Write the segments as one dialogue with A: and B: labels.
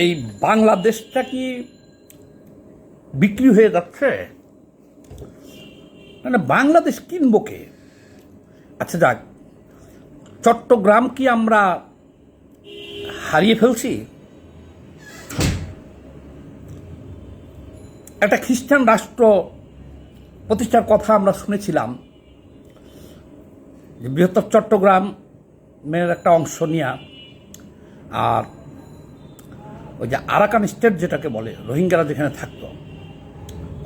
A: এই বাংলাদেশটা কি বিক্রি হয়ে যাচ্ছে? মানে বাংলাদেশ কিনবো কে? আচ্ছা যাক, চট্টগ্রাম কি আমরা হারিয়ে ফেলছি? একটা খ্রিস্টান রাষ্ট্র প্রতিষ্ঠার কথা আমরা শুনেছিলাম যে বৃহত্তর চট্টগ্রামের একটা অংশ নিয়ে, আর ওই যে আরাকান স্টেট যেটাকে বলে, রোহিঙ্গারা যেখানে থাকতো,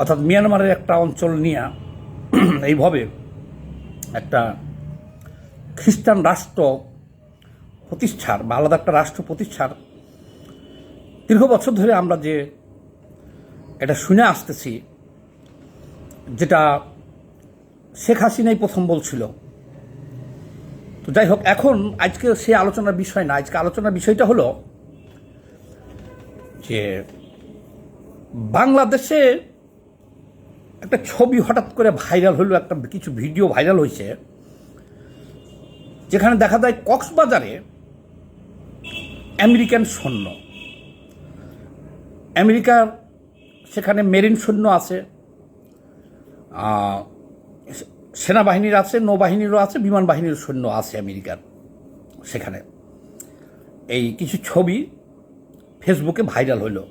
A: অর্থাৎ মিয়ানমারের একটা অঞ্চল নিয়ে এইভাবে একটা খ্রিস্টান রাষ্ট্র প্রতিষ্ঠার বা আলাদা একটা রাষ্ট্র প্রতিষ্ঠার দীর্ঘ বছর ধরে আমরা যে এটা শুনে আসতেছি, যেটা শেখ হাসিনাই প্রথম বলছিল। তো যাই হোক, এখন আজকে সে আলোচনার বিষয় না, আজকে আলোচনার বিষয়টা হলো যে বাংলাদেশে একটা ছবি হঠাৎ করে ভাইরাল হলো, একটা কিছু ভিডিও ভাইরাল হয়েছে, যেখানে দেখা যায় কক্সবাজারে আমেরিকান সৈন্য, আমেরিকার সেখানে মেরিন সৈন্য আছে সেনাবাহিনীর আছে, নৌবাহিনীরও আছে, বিমান বাহিনীর সৈন্য আছে আমেরিকার সেখানে। এই কিছু ছবি ফেসবুকে ভাইরাল হলো।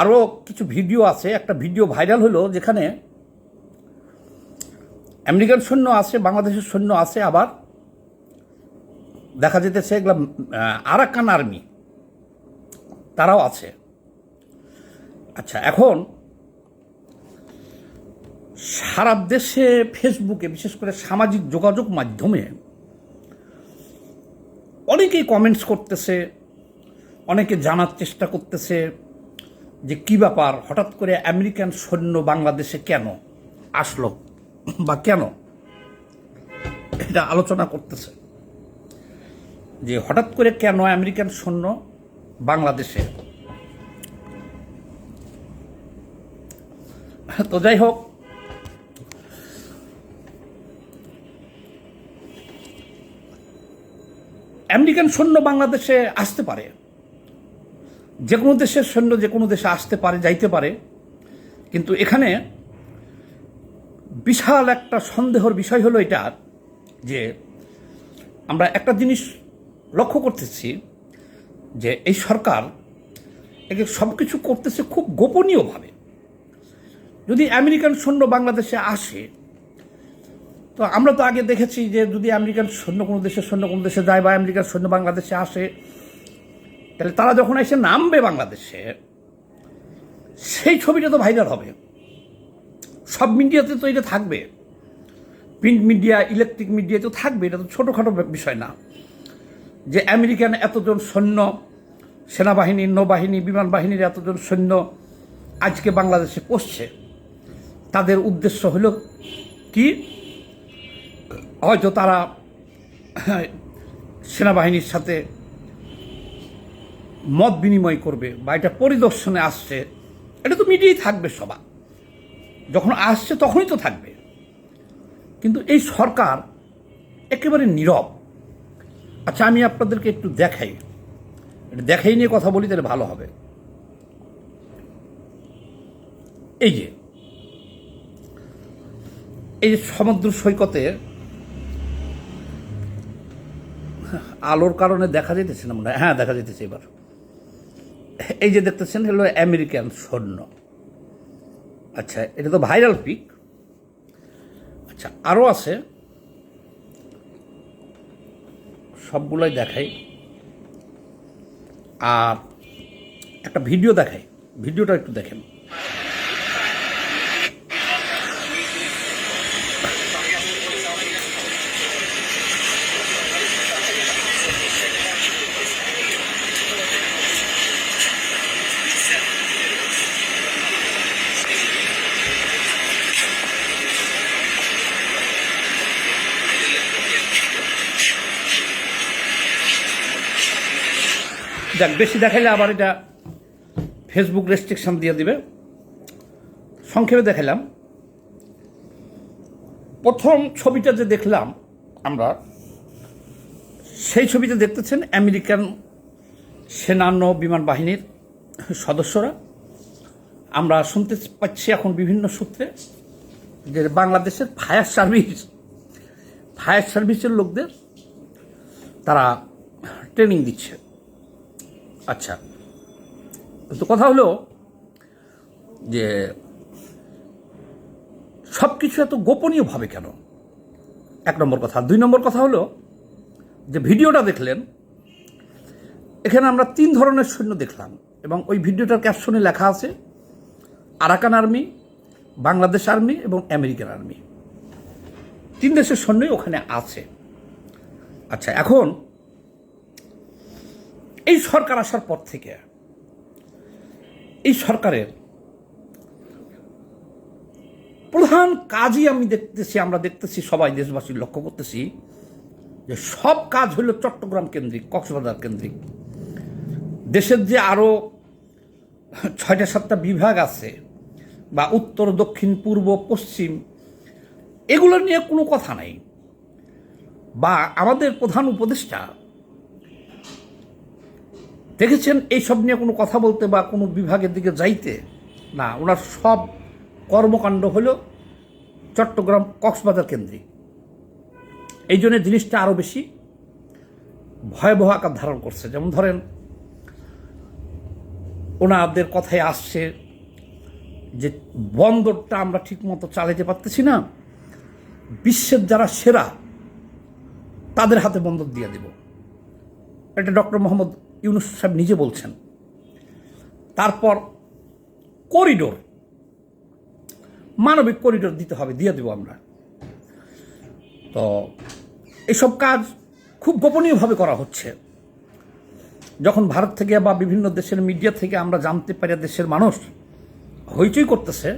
A: আরও কিছু ভিডিও আছে, একটা ভিডিও ভাইরাল হলো যেখানে আমেরিকান সৈন্য আছে, বাংলাদেশের সৈন্য আছে, আবার দেখা যেতেছে এগুলো আরাকান আর্মি, তারাও আছে। আচ্ছা এখন সারা দেশে ফেসবুকে বিশেষ করে সামাজিক যোগাযোগ মাধ্যমে অনেকেই কমেন্টস করতেছে অনেকে জানার চেষ্টা করতেছে যে কী ব্যাপার, হঠাৎ করে আমেরিকান সৈন্য বাংলাদেশে কেন আসলো বা কেন? এটা আলোচনা করতেছে যে হঠাৎ করে কেন আমেরিকান সৈন্য বাংলাদেশে? তো যাই হোক, আমেরিকান সৈন্য বাংলাদেশে আসতে পারে। যে কোনো দেশের সৈন্য যে কোনো দেশে আসতে পারে, যাইতে পারে, কিন্তু এখানে বিশাল একটা সন্দেহর বিষয় হলো এটা যে আমরা একটা জিনিস লক্ষ্য করতেছি যে এই সরকার একে সব কিছু করতেছে খুব গোপনীয়ভাবে। যদি আমেরিকান সৈন্য বাংলাদেশে আসে, তো আমরা তো আগে দেখেছি যে যদি আমেরিকান সৈন্য কোনো দেশের সৈন্য কোনো দেশে যায় বা আমেরিকান সৈন্য বাংলাদেশে আসে তাহলে তারা যখন এসে নামবে বাংলাদেশে, সেই ছবিটা তো ভাইরাল হবে। সব মিডিয়াতে তো এটা থাকবে। প্রিন্ট মিডিয়া ইলেকট্রিক মিডিয়া তো থাকবে, এটা তো ছোটোখাটো বিষয় না। যে আমেরিকান এতজন সৈন্য, সেনাবাহিনী, নৌবাহিনী, বিমান বাহিনীর এতজন সৈন্য আজকে বাংলাদেশে পড়ছে তাদের উদ্দেশ্য হলো কি? হয়তো তারা সেনাবাহিনীর সাথে মত বিনিময় করবে বা এটা পরিদর্শনে আসছে, এটা তো মিডিয়াই থাকবে সবার। যখন আসছে তখনই তো থাকবে। কিন্তু এই সরকার একেবারে নীরব। আচ্ছা আমি আপনাদেরকে একটু দেখাই। এটা দেখাই নিয়ে কথা বলি, তাহলে ভালো হবে। এই যে, এই সমুদ্র সৈকতে আলোর কারণে দেখা যেতেছে না মনে হয়। হ্যাঁ দেখা যেতেছে এবার। এই যে দেখতেছেন হলো আমেরিকান সৈন্য আচ্ছা এটা তো ভাইরাল পিক। আচ্ছা আরও আছে। সবগুলোই দেখাই। আর একটা ভিডিও দেখাই। ভিডিওটা একটু দেখেন। যাক, বেশি দেখাইলে আবার এটা ফেসবুক রেস্ট্রিকশন দিয়ে দিবে। সংক্ষেপে দেখালাম প্রথম ছবিটা যে দেখলাম আমরা, সেই ছবিতে দেখতেছেন আমেরিকান সেনান্য বিমান বাহিনীর সদস্যরা। আমরা শুনতে পাচ্ছি এখন বিভিন্ন সূত্রে যে বাংলাদেশের ফায়ার সার্ভিস, ফায়ার সার্ভিসের লোকদের তারা ট্রেনিং দিচ্ছে। আচ্ছা। তো কথা হলো যে সব কিছু এত গোপনীয়ভাবে কেন? এক নম্বর কথা। দুই নম্বর কথা হলো যে ভিডিওটা দেখলেন, এখানে আমরা তিন ধরনের সৈন্য দেখলাম এবং ওই ভিডিওটার ক্যাপশনে লেখা আছে, আরাকান আর্মি, বাংলাদেশ আর্মি এবং আমেরিকান আর্মি। তিন দেশের সৈন্যই ওখানে আছে। আচ্ছা এখন এই সরকার আসার পর থেকে, এই সরকারের প্রধান কাজই আমি দেখতেছি, আমরা দেখতেছি, সবাই দেশবাসী লক্ষ্য করতেছি যে সব কাজ হলো চট্টগ্রাম কেন্দ্রিক, কক্সবাজার কেন্দ্রিক। দেশের যে আরও ছয়টা সাতটা বিভাগ আছে বা উত্তর, দক্ষিণ, পূর্ব, পশ্চিম, এগুলো নিয়ে কোনো কথা নাই। বা আমাদের প্রধান উপদেষ্টা দেখেছেন এইসব নিয়ে কোনো কথা বলতে বা কোনো বিভাগের দিকে যাইতে? না, ওনার সব কর্মকাণ্ড হলো চট্টগ্রাম কক্সবাজার কেন্দ্রিক। এই জন্য জিনিসটা আরও বেশি ভয়াবহ আকার ধারণ করছে। যেমন ধরেন, ওনাদের কথায় আসছে যে বন্দরটা আমরা ঠিকমতো চালাতে পারতেছি না, বিশ্বের যারা সেরা, তাদের হাতে বন্দর দিয়ে দেব। এটা ডক্টর মোহাম্মদ ইউনুস সাহেব নিজে বলছেন। তারপর করিডোর, মানবিক করিডোর দিতে হবে, দিয়ে দেব আমরা। তো এসব কাজ খুব গোপনীয়ভাবে করা হচ্ছে। যখন ভারত থেকে বা বিভিন্ন দেশের মিডিয়া থেকে আমরা জানতে পারি দেশের মানুষ হইচই করতেছে,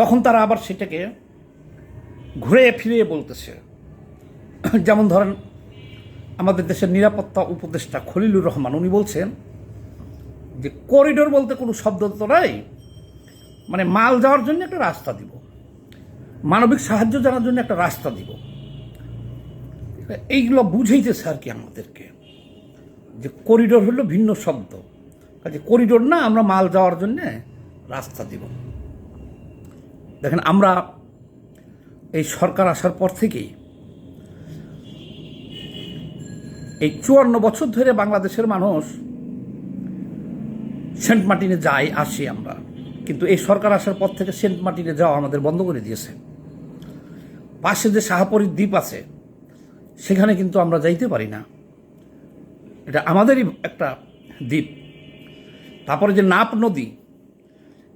A: তখন তারা আবার সেটাকে ঘুরে ফিরে বলতেছে। যেমন ধরেন আমাদের দেশের নিরাপত্তা উপদেষ্টা খলিলুর রহমান, উনি বলছেন যে করিডোর বলতে কোনো শব্দ তো নাই মানে মাল যাওয়ার জন্য একটা রাস্তা দিব, মানবিক সাহায্য জানার জন্য একটা রাস্তা দিব। এইগুলো বুঝাইতেছে আর কি আমাদেরকে, যে করিডোর হলো ভিন্ন শব্দ, কাজে করিডোর না, আমরা মাল যাওয়ার জন্য রাস্তা দিব। দেখেন, আমরা এই সরকার আসার পর থেকেই এই চুয়ান্ন বছর ধরে বাংলাদেশের মানুষ সেন্ট মার্টিনে যাই, আসি আমরা। কিন্তু এই সরকার আসার পর থেকে সেন্ট মার্টিনে যাওয়া আমাদের বন্ধ করে দিয়েছে। পাশে যে শাহপরীর দ্বীপ আছে, সেখানে কিন্তু আমরা যাইতে পারি না। এটা আমাদেরই একটা দ্বীপ। তারপরে যে নাপ নদী,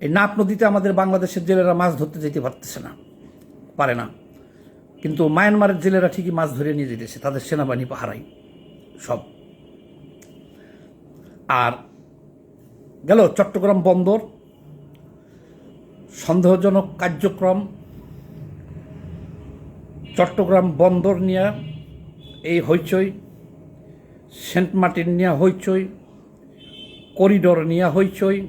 A: এই নাপ নদীতে আমাদের বাংলাদেশের জেলেরা মাছ ধরতে যেতে পারতেছে না, পারে না। কিন্তু মায়ানমারের জেলেরা ঠিকই মাছ ধরে নিয়ে যেতেছে, তাদের সেনাবাহিনী পাহারাই সব। আর গেল চট্টগ্রাম বন্দর। সন্দেহজনক কার্যক্রম। চট্টগ্রাম বন্দর নিয়ে এই হইচই। সেন্ট মার্টিন নিয়ে হইচই। করিডোর নিয়ে হইচই।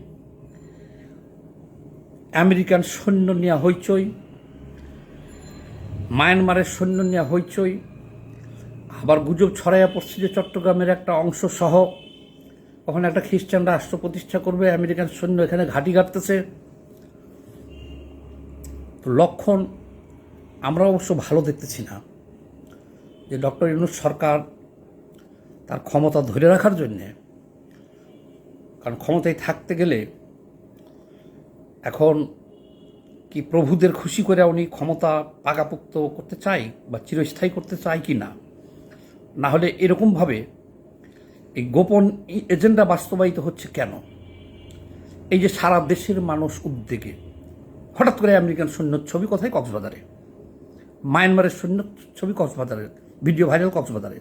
A: আমেরিকান সৈন্য নিয়ে হইচই। মায়ানমারের সৈন্য নিয়ে হইচই। আবার গুজব ছড়াইয়া পড়ছে যে চট্টগ্রামের একটা অংশ সহ। ওখানে একটা খ্রিস্টান রাষ্ট্র প্রতিষ্ঠা করবে, আমেরিকান সৈন্য এখানে ঘাঁটি কাটতেছে তো লক্ষণ আমরা অবশ্য ভালো দেখতেছি না। যে ডক্টর ইউনুস সরকার তার ক্ষমতা ধরে রাখার জন্যে, কারণ ক্ষমতায় থাকতে গেলে এখন কি প্রভুদের খুশি করে উনি ক্ষমতা পাকাপুক্ত করতে চাই বা চিরস্থায়ী করতে চাই কি না? না হলে এরকমভাবে এই গোপন এজেন্ডা বাস্তবায়িত হচ্ছে কেন? এই যে সারা দেশের মানুষ উদ্বেগে, হঠাৎ করে আমেরিকান সৈন্য ছবি কোথায়? কক্সবাজারে। মায়ানমারের সৈন্য ছবি কক্সবাজারের ভিডিও ভাইরাল কক্সবাজারে।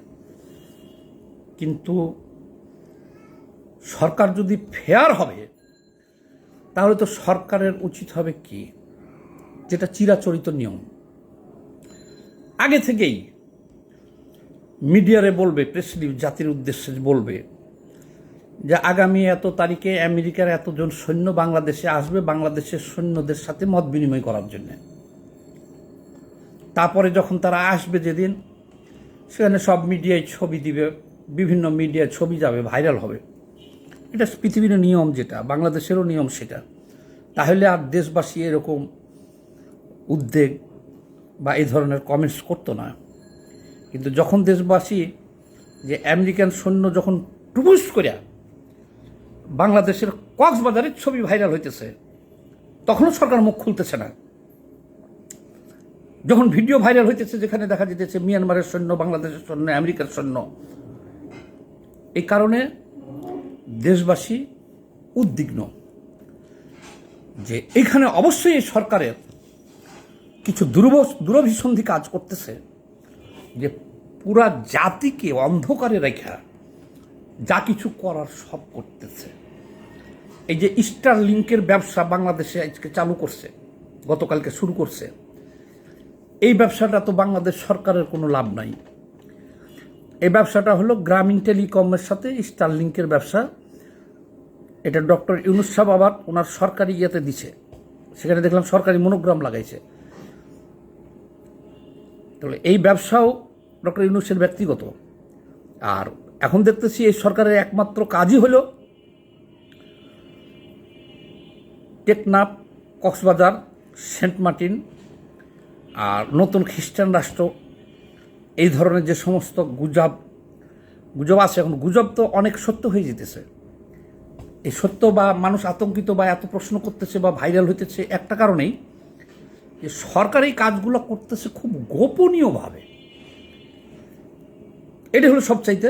A: কিন্তু সরকার যদি ফেয়ার হবে, তাহলে তো সরকারের উচিত হবে কি? যেটা চিরাচরিত নিয়ম। আগে থেকেই মিডিয়ারে বলবে প্রেস জাতির উদ্দেশ্যে বলবে যে আগামী এত তারিখে আমেরিকার এতজন সৈন্য বাংলাদেশে আসবে, বাংলাদেশের সৈন্যদের সাথে মত বিনিময় করার জন্য। তারপরে যখন তারা আসবে যেদিন, সেখানে সব মিডিয়ায় ছবি দিবে, বিভিন্ন মিডিয়ায় ছবি যাবে, ভাইরাল হবে। এটা পৃথিবীর নিয়ম যেটা, বাংলাদেশেরও নিয়ম সেটা। তাহলে আর দেশবাসী এরকম উদ্বেগ বা এই ধরনের কমেন্টস করতো না। কিন্তু যখন দেশবাসী যে আমেরিকান সৈন্য যখন টুবুস করে বাংলাদেশের কক্সবাজারের ছবি ভাইরাল হইতেছে, তখনও সরকার মুখ খুলতেছে না। যখন ভিডিও ভাইরাল হইতেছে যেখানে দেখা যেতেছে মিয়ানমারের সৈন্য, বাংলাদেশের সৈন্য, আমেরিকার সৈন্য, এই কারণে দেশবাসী উদ্বিগ্ন যে এখানে অবশ্যই এই সরকারের কিছু দুর্ব দুরভিসন্ধি কাজ করতেছে যে পুরা জাতিকে অন্ধকারে রেখা যা কিছু করার সব করতেছে। এই যে স্টার লিঙ্কের ব্যবসা বাংলাদেশে আজকে চালু করছে, গতকালকে শুরু করছে, এই ব্যবসাটা তো বাংলাদেশ সরকারের কোনো লাভ নাই। এই ব্যবসাটা হলো গ্রামীণ টেলিকমের সাথে স্টার লিঙ্কের ব্যবসা। এটা ডক্টর ইউনুস সাহেব আবার ওনার সরকারি ইয়েতে দিছে। সেখানে দেখলাম সরকারি মনোগ্রাম লাগাইছে। তাহলে এই ব্যবসাও ডক্টর ইউনুসের ব্যক্তিগত। আর এখন দেখতেছি এই সরকারের একমাত্র কাজই হলো টেকনাফ, কক্সবাজার, সেন্ট মার্টিন আর নতুন খ্রিস্টান রাষ্ট্র। এই ধরনের যে সমস্ত গুজব গুজব আছে, এখন গুজব তো অনেক সত্য হয়ে যেতেছে। এই সত্য বা মানুষ আতঙ্কিত বা এত প্রশ্ন করতেছে বা ভাইরাল হইতেছে একটা কারণেই যে সরকার এই কাজগুলো করতেছে খুব গোপনীয়ভাবে। এটা হলো সবচাইতে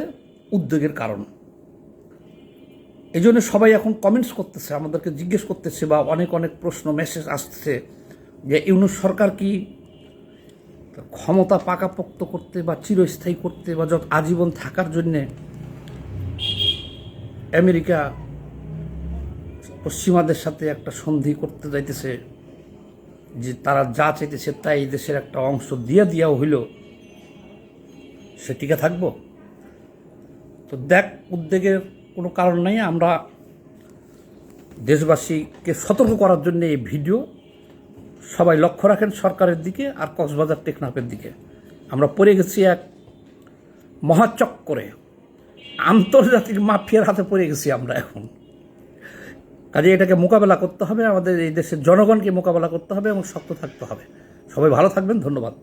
A: উদ্যোগের কারণ। এই জন্য সবাই এখন কমেন্টস করতেছে, আমাদেরকে জিজ্ঞেস করতেছে বা অনেক অনেক প্রশ্ন মেসেজ আসছে যে, ইউনুস সরকার কি ক্ষমতা পাকাপোক্ত করতে বা চিরস্থায়ী করতে বা যত আজীবন থাকার জন্যে আমেরিকা পশ্চিমাদের সাথে একটা সন্ধি করতে যাইতেছে, যে তারা যা চাইতেছে তাই দেশের একটা অংশ দিয়ে দিয়াও হইল। সে টিকে থাকব? তো দেখ, উদ্বেগের কোনো কারণ নাই। আমরা দেশবাসীকে সতর্ক করার জন্য এই ভিডিও সবাই লক্ষ্য রাখেন সরকারের দিকে আর কক্সবাজার টেকনাফের দিকে। আমরা পড়ে গেছি এক মহাচক্করে। আন্তর্জাতিক মাফিয়ার হাতে পড়ে গেছি আমরা এখন। কাজে এটাকে মোকাবেলা করতে হবে। আমাদের এই দেশের জনগণকে মোকাবেলা করতে হবে এবং শক্ত থাকতে হবে। সবাই ভালো থাকবেন, ধন্যবাদ।